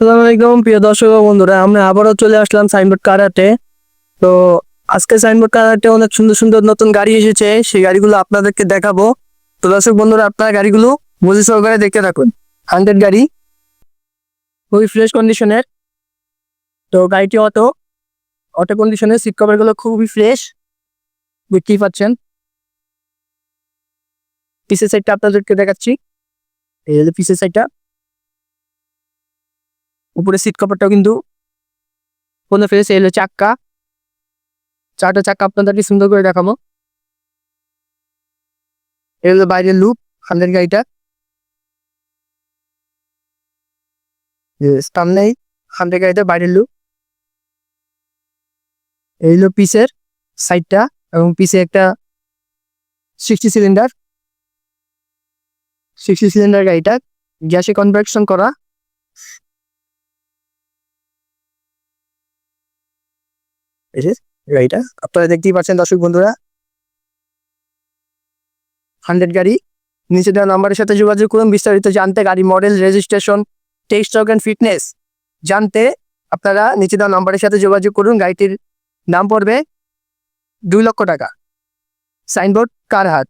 আসসালামু আলাইকুম, প্রিয় দর্শক বন্ধুরা, আমরা আবারও চলে আসলাম সাইনবোর্ড কারাতে তো আজকে সাইনবোর্ড কারাতে অনেক সুন্দর সুন্দর নতুন গাড়ি এসেছে, সেই গাড়িগুলো আপনাদেরকে দেখাবো। তো দর্শক বন্ধুরা, আপনারা গাড়িগুলো বুঝে সহকারে দেখতে থাকুন। হান্ড্রেড গাড়ি, খুবই ফ্রেশ কন্ডিশনের তো গাড়িটি অটো অটো কন্ডিশনের সিট কভারগুলো খুবই ফ্রেশ দেখতেই পাচ্ছেন। পিসের সাইডটা আপনাদেরকে দেখাচ্ছি। এই হলো পিসের সাইডটা উপরে সিট কভারটাও কিন্তু কোনো ফেস এলো চাক্কা। চারটা চাক্কা আপনাদেরকে সুন্দর করে দেখাবো। এগুলো বাইরের লুক হান্ড্রেড গাড়িটা। সামনেই হান্ড্রেড গাড়িটা, বাইরের লুক এই হলো পিসের সাইডটা এবং পিসে একটা সিক্সটি সিলিন্ডার সিক্সটি সিলিন্ডার গাড়িটা, গ্যাসে কনভার্সন করা। এই যে গাড়িটা আপনারা দেখতেই পাচ্ছেন দর্শক বন্ধুরা। হান্ড্রেড গাড়ি, নিচে দেওয়া নাম্বারের সাথে যোগাযোগ করুন, বিস্তারিত জানতে গাড়ি model registration text and fitness জানতে আপনারা নিচে দেওয়া নাম্বারের সাথে যোগাযোগ করুন, গাড়িটির নাম পড়বে দুই লক্ষ টাকা। সাইনবোর্ড কার কারহাট